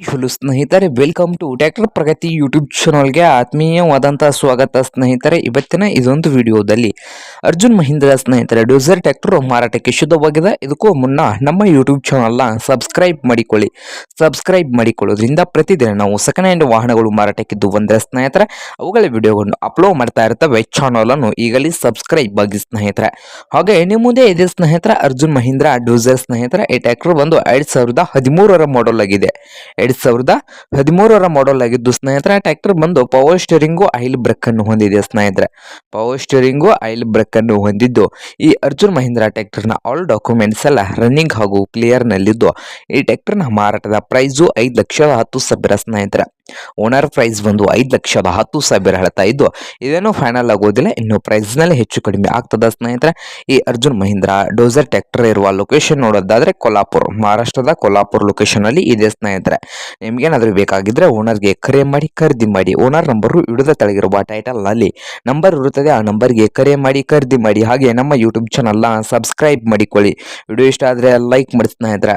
Hello ಸ್ನೇಹಿತರೆ welcome to tractor Pragati YouTube ಚಾನಲ್ಗೆ ಆತ್ಮೀಯವಾದಂತಹ ಸ್ವಾಗತ ಸ್ನೇಹಿತರೆ. ಇವತ್ತಿನ ಇದೊಂದು ವಿಡಿಯೋದಲ್ಲಿ ಅರ್ಜುನ್ ಮಹಿಂದ್ರ ಸ್ನೇಹಿತರೆ ಡೋಸರ್ ಟ್ಯಾಕ್ಟರ್ ಮಾರಾಟಕ್ಕೆ ಶುದ್ಧವಾಗಿದೆ ಇದಕ್ಕೂ ಮುನ್ನ ನಮ್ಮ ಯೂಟ್ಯೂಬ್ ಚಾನಲ್ನ ಸಬ್ಸ್ಕ್ರೈಬ್ ಮಾಡಿಕೊಳ್ಳಿ. ಸಬ್ಸ್ಕ್ರೈಬ್ ಮಾಡಿಕೊಳ್ಳೋದ್ರಿಂದ ಪ್ರತಿದಿನ ನಾವು ಸೆಕೆಂಡ್ ಹ್ಯಾಂಡ್ ವಾಹನಗಳು ಮಾರಾಟಕ್ಕಿದ್ದು ಬಂದರೆ ಸ್ನೇಹಿತರೆ, ಅವುಗಳ ವಿಡಿಯೋಗಳನ್ನು ಅಪ್ಲೋಡ್ ಮಾಡ್ತಾ ಇರ್ತವೆ. ಚಾನಲನ್ನು ಈಗಲೇ ಸಬ್ಸ್ಕ್ರೈಬ್ ಆಗಿ ಸ್ನೇಹಿತರೆ. ಹಾಗೆ ನಿಮ್ಮ ಮುಂದೆ ಇದೆ ಸ್ನೇಹಿತರೆ, ಅರ್ಜುನ್ ಮಹೀಂದ್ರ ಡೋಸರ್ ಸ್ನೇಹಿತರೆ, ಈ ಟ್ಯಾಕ್ಟರ್ ಬಂದು ಎರಡು ಸಾವಿರದ ಹದಿಮೂರರ ಮಾಡೆಲ್ ಆಗಿದೆ. ಎರಡ್ ಸಾವಿರದ ಹದಿಮೂರರ ಮಾಡೆಲ್ ಆಗಿದ್ದು, ಸ್ನೇಹಿತರೆ ಟ್ರ್ಯಾಕ್ಟರ್ ಬಂದು ಪವರ್ ಸ್ಟೇರಿಂಗು ಆಯಿಲ್ ಬ್ರೇಕ್ ಅನ್ನು ಹೊಂದಿದೆ ಸ್ನೇಹಿತರೆ. ಪವರ್ ಸ್ಟೇರಿಂಗು ಆಯಿಲ್ ಬ್ರೇಕ್ ಅನ್ನು ಹೊಂದಿದ್ದು, ಈ ಅರ್ಜುನ್ ಮಹೀಂದ್ರ ಟ್ರ್ಯಾಕ್ಟರ್ನ ಆಲ್ ಡಾಕ್ಯುಮೆಂಟ್ಸ್ ಎಲ್ಲ ರನ್ನಿಂಗ್ ಹಾಗೂ ಕ್ಲಿಯರ್ ನಲ್ಲಿದ್ದು, ಈ ಟ್ರ್ಯಾಕ್ಟರ್ನ ಮಾರಾಟದ ಪ್ರೈಸು ಐದು ಲಕ್ಷದ ಹತ್ತು ಸಾವಿರ ಸ್ನೇಹಿತರೆ. ಓನರ್ ಪ್ರೈಸ್ ಬಂದು ಐದು ಲಕ್ಷದ ಹತ್ತು ಸಾವಿರ ಹೇಳ್ತಾ ಇದ್ದು, ಇದೇನು ಫೈನಲ್ ಆಗೋದಿಲ್ಲ ಇನ್ನು ಪ್ರೈಸ್ನಲ್ಲಿ ಹೆಚ್ಚು ಕಡಿಮೆ ಆಗ್ತದ ಸ್ನೇಹಿತರೆ. ಈ ಅರ್ಜುನ್ ಮಹೀಂದ್ರ ಡೋಸರ್ ಟ್ರ್ಯಾಕ್ಟರ್ ಇರುವ ಲೊಕೇಶನ್ ನೋಡೋದಾದ್ರೆ ಕೊಲ್ಲಾಪುರ್ ಮಹಾರಾಷ್ಟ್ರದ ಕೊಲ್ಲಾಪುರ್ ಲೊಕೇಶನ್ ಅಲ್ಲಿ ಇದೆ ಸ್ನೇಹಿತರೆ. ನಿಮ್ಗೇನಾದರೂ ಬೇಕಾಗಿದ್ರೆ ಓನರ್ಗೆ ಕರೆ ಮಾಡಿ, ಖರೀದಿ ಮಾಡಿ. ಓನರ್ ನಂಬರು ಹಿಡಿದ ತಳಗಿರುವ ಟೈಟಲ್ನಲ್ಲಿ ನಂಬರ್ ಇರುತ್ತದೆ, ಆ ನಂಬರ್ಗೆ ಕರೆ ಮಾಡಿ, ಖರೀದಿ ಮಾಡಿ. ಹಾಗೆ ನಮ್ಮ ಯೂಟ್ಯೂಬ್ ಚಾನಲ್ನ ಸಬ್ಸ್ಕ್ರೈಬ್ ಮಾಡಿಕೊಳ್ಳಿ. ವಿಡಿಯೋ ಇಷ್ಟ ಆದರೆ ಲೈಕ್ ಮಾಡಿ ಸ್ನೇಹಿತರೆ.